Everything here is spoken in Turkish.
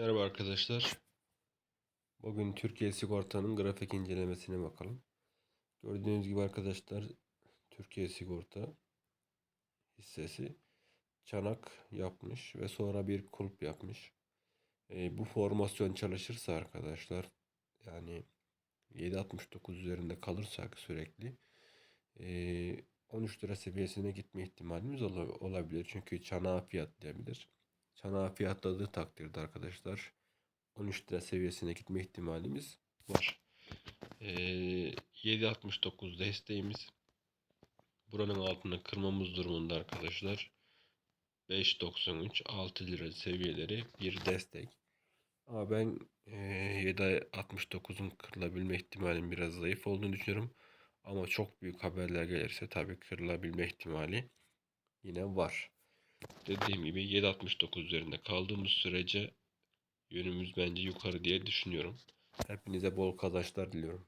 Merhaba arkadaşlar. Bugün Türkiye Sigorta'nın grafik incelemesine bakalım. Gördüğünüz gibi arkadaşlar Türkiye Sigorta hissesi çanak yapmış ve sonra bir kulp yapmış. E, bu formasyon çalışırsa arkadaşlar yani 7.69 üzerinde kalırsak sürekli e, 13 lira seviyesine gitme ihtimalimiz ola- olabilir. Çünkü çanağı fiyatlayabilir. Çanağı fiyatladığı takdirde arkadaşlar 13 lira seviyesine gitme ihtimalimiz var. Ee, 7.69 desteğimiz. Buranın altını kırmamız durumunda arkadaşlar. 5.93 6 lira seviyeleri bir destek. Ama ben e, 7.69'un kırılabilme ihtimalinin biraz zayıf olduğunu düşünüyorum. Ama çok büyük haberler gelirse tabii kırılabilme ihtimali yine var. Dediğim gibi 7.69 üzerinde kaldığımız sürece yönümüz bence yukarı diye düşünüyorum. Hepinize bol kazançlar diliyorum.